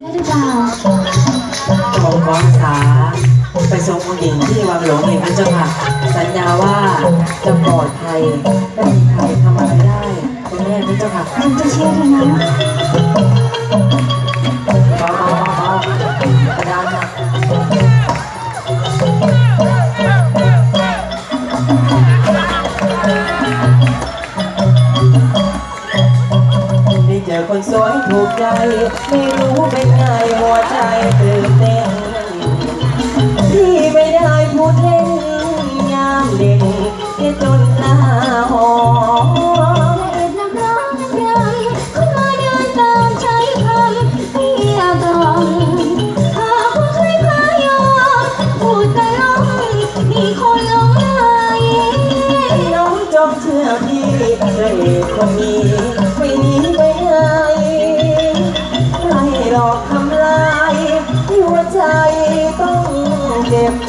ได้หรือเปล่าผมขออาสาไปส่งผู้หญิงที่วังหลวงเองนะเจ้าค่ะ สัญญาว่าจะปลอดภัยไม่มีใครทำอะไรได้คุณแม่พระเจ้าค่ะฉันจะเชื่อเธอนะ ใจ ไม่รู้เป็นไงหัวใจตื่นเต้นที่ไม่ได้พูดเล่นยามเด็กแค่จนหน้าหอมเอ็ดนักร้องนักรำเข้ามาเดินตามใช้คำเรียกร้องหากว่าใครพายอพูดแต่ลมมีคนหลงไหลน้องจงเชื่อพี่พระเอกคนนี้ไม่หนี อกทำลายหัวใจต้องเจ็บ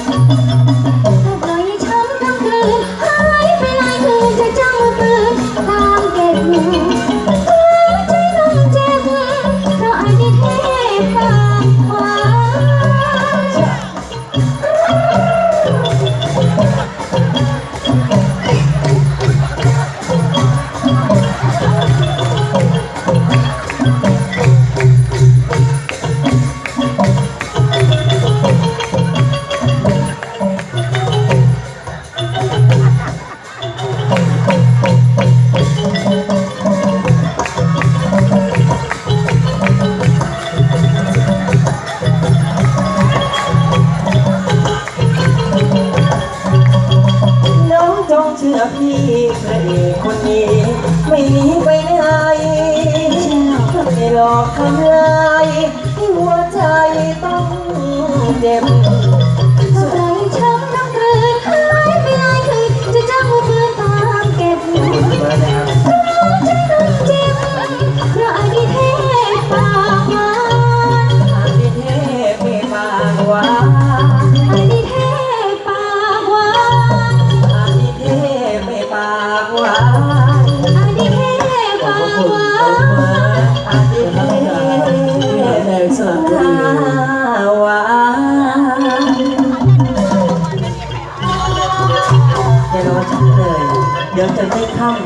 有ล้ว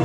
เ